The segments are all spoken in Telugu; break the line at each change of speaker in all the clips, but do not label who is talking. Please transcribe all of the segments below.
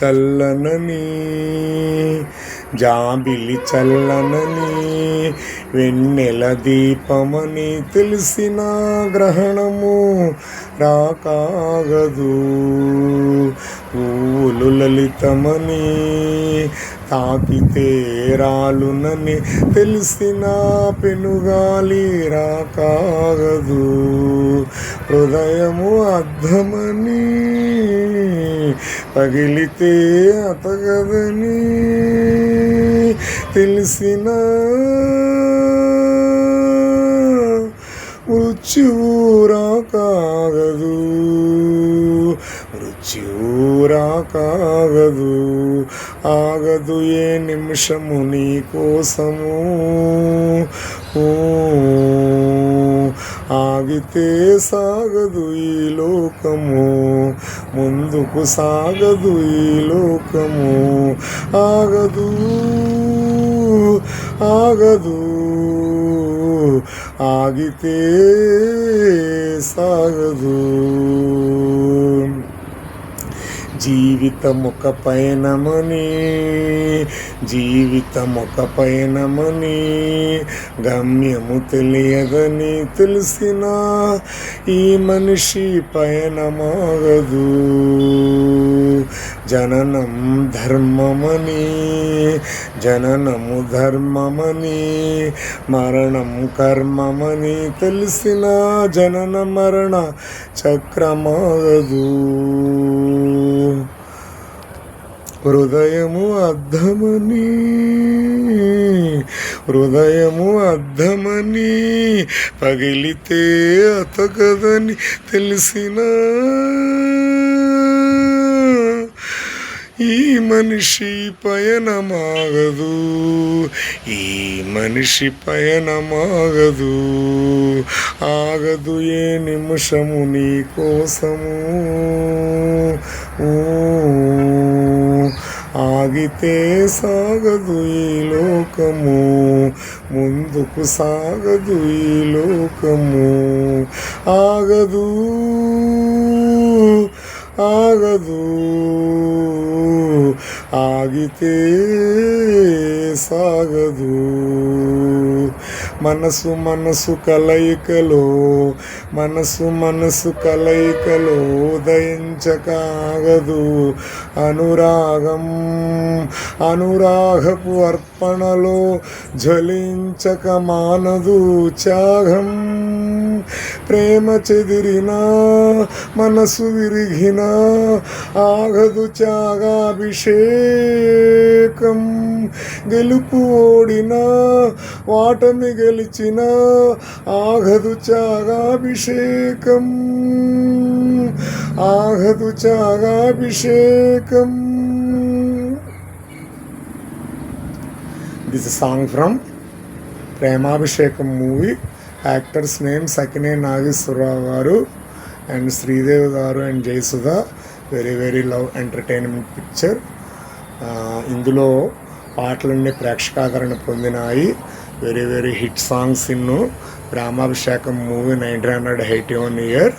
చల్లనని జాబిలి చల్లనని వెన్నెల దీపమని తెలిసిన గ్రహణము రాకాగదు. పువ్వులు లలితమని తాకితే రాలునని తెలిసిన పెనుగాలి రాకాగదు. హృదయము అర్థమని పగిలితే అతగదని తెలిసిన మృత్యురా కాగదు మృత్యురా కాగదు ఆగదు ఏ నిమిషము నీ కోసము. ఆగితే సాగదు ఈ లోకము. ముందుకు సాగదు ఈ లోకము. ఆగదు ఆగదు. ఆగితే సాగదు. జీవితం ఒక పయనమని జీవితం ఒక పయనమని గమ్యము తెలియదని తెలిసిన ఈ మనిషి పయనమాగదు. జననం ధర్మమని జననము ధర్మమని మరణం కర్మమని తెలిసిన జనన మరణ చక్రమాగదు. హృదయము అర్థమని హృదయము అర్థమని పగిలితే అతగదని తెలిసిన ఈ మనిషి పయనమాగదు ఈ మనిషి పయనమాగదు. ఆగదు ఏ నిమిషము నీ కోసము. ఓ, ఆగితే సాగదు ఈ లోకము. ముందుకు సాగదు ఈ లోకము. ఆగదు ఆగదు. ఆగితే సాగదు. మనసు మనసు కలయికలో మనసు మనసు కలయికలో ఉదయించకాగదు. అనురాగం అనురాగపు అర్పణలో జ్వలించక మానదు త్యాగం. ప్రేమ చెదిరినా మనసు విరిగినా ఆగదు త్యాగాభిషేకం. గెలుపు ఓడినా వాటమి గెలిచిన ఆగదు చాగాభిషేకం ఆగదు చాగాభిషేకం this song from Premabhishekam movie. Actors name Akkineni Nageswararao garu and Sridevi garu and Jayasudha very very love entertainment picture ఇందులో పాటలన్నీ ప్రేక్షకాదరణ పొందినాయి. Very very hit songs in Premabhishekam movie nineteen hundred eighty one year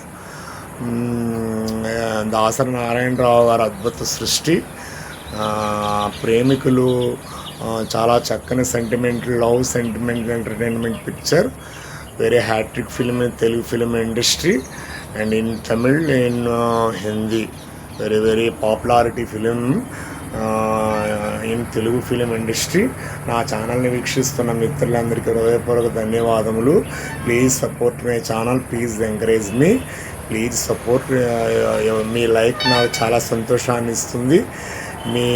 Dasari Narayanarao గారి అద్భుత సృష్టి. ప్రేమికులు చాలా చక్కని sentiment love sentiment entertainment picture very hattrick film in Telugu film industry and in Tamil in Hindi very very popularity film in Telugu film industry. నా ఛానల్ని వీక్షిస్తున్న మిత్రులందరికీ హృదయపూర్వక ధన్యవాదములు. Please support my channel please encourage me. Please support me like నాకు చాలా సంతోషాన్ని ఇస్తుంది. మీ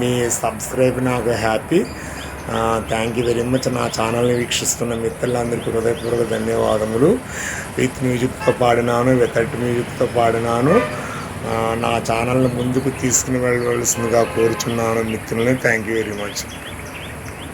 మీ సబ్స్క్రైబ్ నాకు happy. Thank you very much. నా ఛానల్ని వీక్షిస్తున్న మిత్రులందరికీ హృదయపూర్వక ధన్యవాదములు. విత్ మ్యూజిక్తో పాడినాను వితౌట్ మ్యూజిక్తో పాడినాను. నా ఛానల్ని ముందుకు తీసుకుని వెళ్ళవలసిందిగా కోరుచున్నాను. మిత్రులని థ్యాంక్ యూ వెరీ మచ్